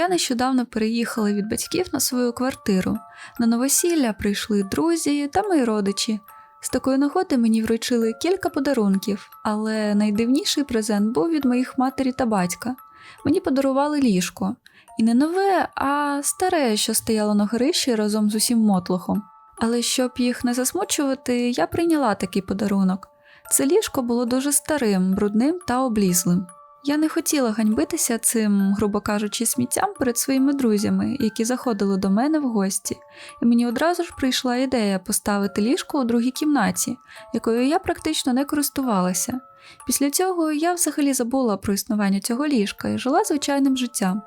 Я нещодавно переїхала від батьків на свою квартиру. На новосілля прийшли друзі та мої родичі. З такої нагоди мені вручили кілька подарунків, але найдивніший презент був від моїх матері та батька. Мені подарували ліжко. І не нове, а старе, що стояло на горищі разом з усім мотлохом. Але щоб їх не засмучувати, я прийняла такий подарунок. Це ліжко було дуже старим, брудним та облізлим. Я не хотіла ганьбитися цим, грубо кажучи, сміттям перед своїми друзями, які заходили до мене в гості, і мені одразу ж прийшла ідея поставити ліжко у другій кімнаті, якою я практично не користувалася. Після цього я взагалі забула про існування цього ліжка і жила звичайним життям.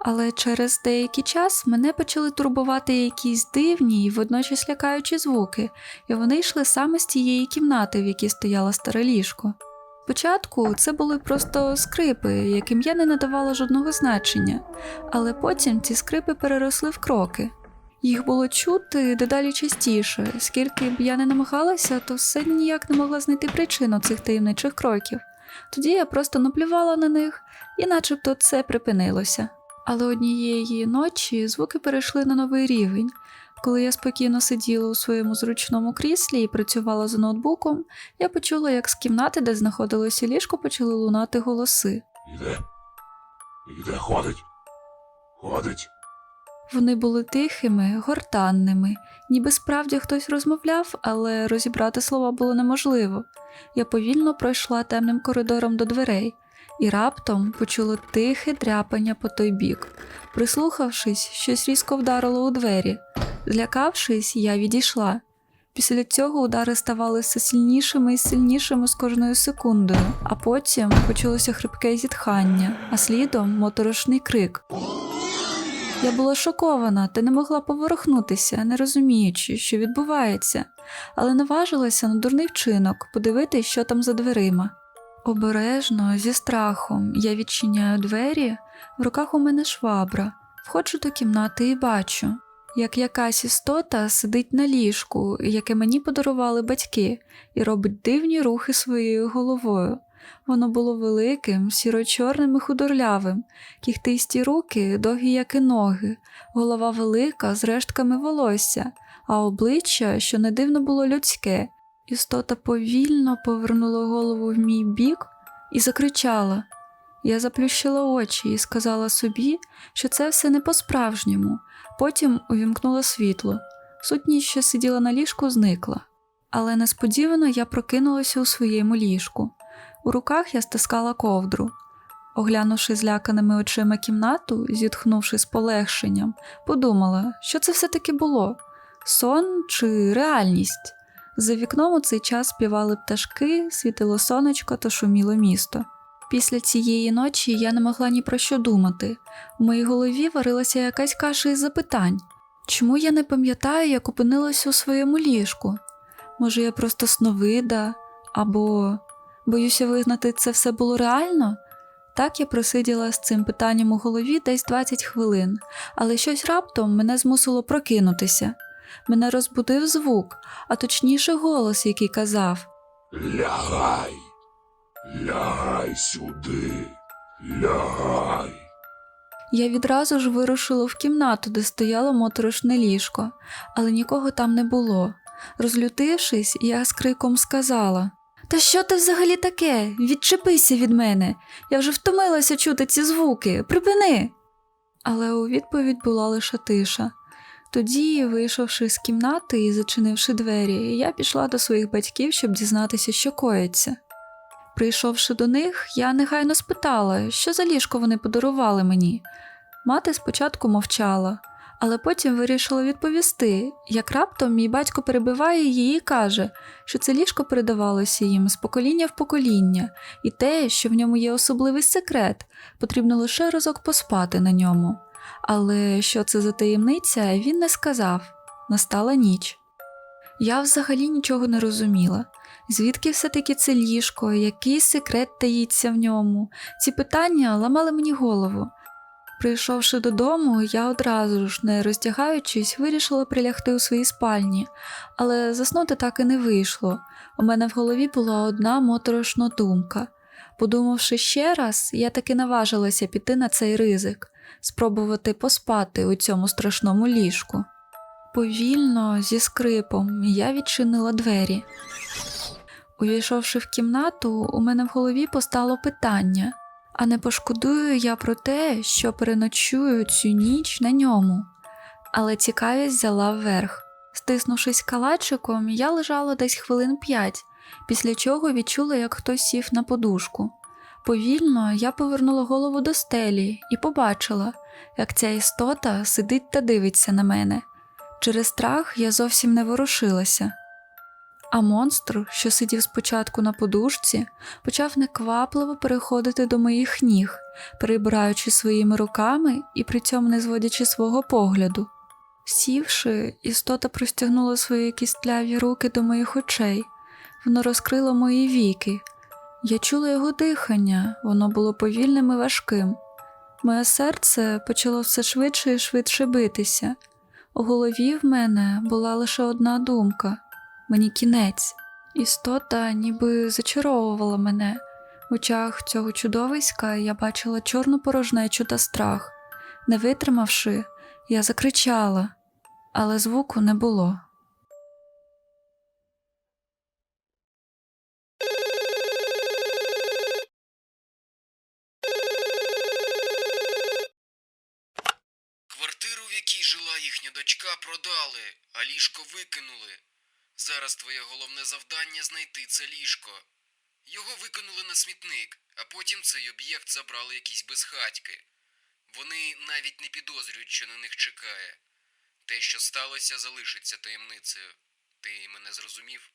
Але через деякий час мене почали турбувати якісь дивні і водночас лякаючі звуки, і вони йшли саме з тієї кімнати, в якій стояло старе ліжко. Спочатку це були просто скрипи, яким я не надавала жодного значення, але потім ці скрипи переросли в кроки. Їх було чути дедалі частіше, скільки б я не намагалася, то все ніяк не могла знайти причину цих таємничих кроків. Тоді я просто наплювала на них, і начебто це припинилося. Але однієї ночі звуки перейшли на новий рівень. Коли я спокійно сиділа у своєму зручному кріслі і працювала за ноутбуком, я почула, як з кімнати, де знаходилося ліжко, почали лунати голоси. Іде. Іде ходить. Ходить. Вони були тихими, гортанними, ніби справді хтось розмовляв, але розібрати слова було неможливо. Я повільно пройшла темним коридором до дверей і раптом почула тихе дряпання по той бік. Прислухавшись, щось різко вдарило у двері. Злякавшись, я відійшла. Після цього удари ставали все сильнішими і сильнішими з кожною секундою, а потім почулося хрипке зітхання, а слідом моторошний крик. Я була шокована та не могла поворухнутися, не розуміючи, що відбувається, але наважилася на дурний вчинок подивитись, що там за дверима. Обережно, зі страхом, я відчиняю двері, в руках у мене швабра, входжу до кімнати і бачу, як якась істота сидить на ліжку, яке мені подарували батьки, і робить дивні рухи своєю головою. Воно було великим, сіро-чорним і худорлявим, кіхтисті руки, довгі, як і ноги, голова велика, з рештками волосся, а обличчя, що не дивно було людське. Істота повільно повернула голову в мій бік і закричала. Я заплющила очі і сказала собі, що це все не по-справжньому. Потім увімкнула світло. Сутність, що сиділа на ліжку, зникла. Але несподівано я прокинулася у своєму ліжку. У руках я стискала ковдру. Оглянувши зляканими очима кімнату, зітхнувши з полегшенням, подумала, що це все-таки було сон чи реальність. За вікном у цей час співали пташки, світило сонечко та шуміло місто. Після цієї ночі я не могла ні про що думати. У моїй голові варилася якась каша із запитань. Чому я не пам'ятаю, як опинилася у своєму ліжку? Може, я просто сновида, або боюся визнати, це все було реально? Так я просиділа з цим питанням у голові десь 20 хвилин, але щось раптом мене змусило прокинутися. Мене розбудив звук, а точніше голос, який казав: Лягай. Лягай сюди. Лягай. Я відразу ж вирушила в кімнату, де стояло моторошне ліжко, але нікого там не було. Розлютившись, я з криком сказала: Та що ти взагалі таке? Відчепися від мене. Я вже втомилася чути ці звуки. Припини. Але у відповідь була лише тиша. Тоді, вийшовши з кімнати і зачинивши двері, я пішла до своїх батьків, щоб дізнатися, що коїться. Прийшовши до них, я негайно спитала, що за ліжко вони подарували мені. Мати спочатку мовчала, але потім вирішила відповісти, як раптом мій батько перебиває її і каже, що це ліжко передавалося їм з покоління в покоління, і те, що в ньому є особливий секрет, потрібно лише разок поспати на ньому. Але що це за таємниця, він не сказав. Настала ніч. Я взагалі нічого не розуміла. Звідки все-таки це ліжко, який секрет таїться в ньому? Ці питання ламали мені голову. Прийшовши додому, я одразу ж, не роздягаючись, вирішила прилягти у своїй спальні, але заснути так і не вийшло. У мене в голові була одна моторошна думка. Подумавши ще раз, я таки наважилася піти на цей ризик. спробувати поспати у цьому страшному ліжку. Повільно, зі скрипом, я відчинила двері. Увійшовши в кімнату, у мене в голові постало питання: а не пошкодую я про те, що переночую цю ніч на ньому. Але цікавість взяла вверх. Стиснувшись калачиком, я лежала десь хвилин п'ять, після чого відчула, як хтось сів на подушку. Повільно я повернула голову до стелі і побачила, як ця істота сидить та дивиться на мене. Через страх я зовсім не ворушилася. А монстр, що сидів спочатку на подушці, почав неквапливо переходити до моїх ніг, перебираючи своїми руками і при цьому не зводячи свого погляду. Сівши, істота простягнула свої кістляві руки до моїх очей. Воно розкрило мої віки. Я чула його дихання, воно було повільним і важким. Моє серце почало все швидше і швидше битися. У голові в мене була лише одна думка мені кінець. Істота ніби зачаровувала мене. В очах цього чудовиська я бачила чорну порожнечу та страх. Не витримавши, я закричала, але звуку не було. Квартиру, в якій жила їхня дочка, продали, а ліжко викинули. Зараз твоє головне завдання знайти це ліжко. Його викинули на смітник, а потім цей об'єкт забрали якісь безхатьки. Вони навіть не підозрюють, що на них чекає. Те, що сталося, залишиться таємницею. Ти мене зрозумів?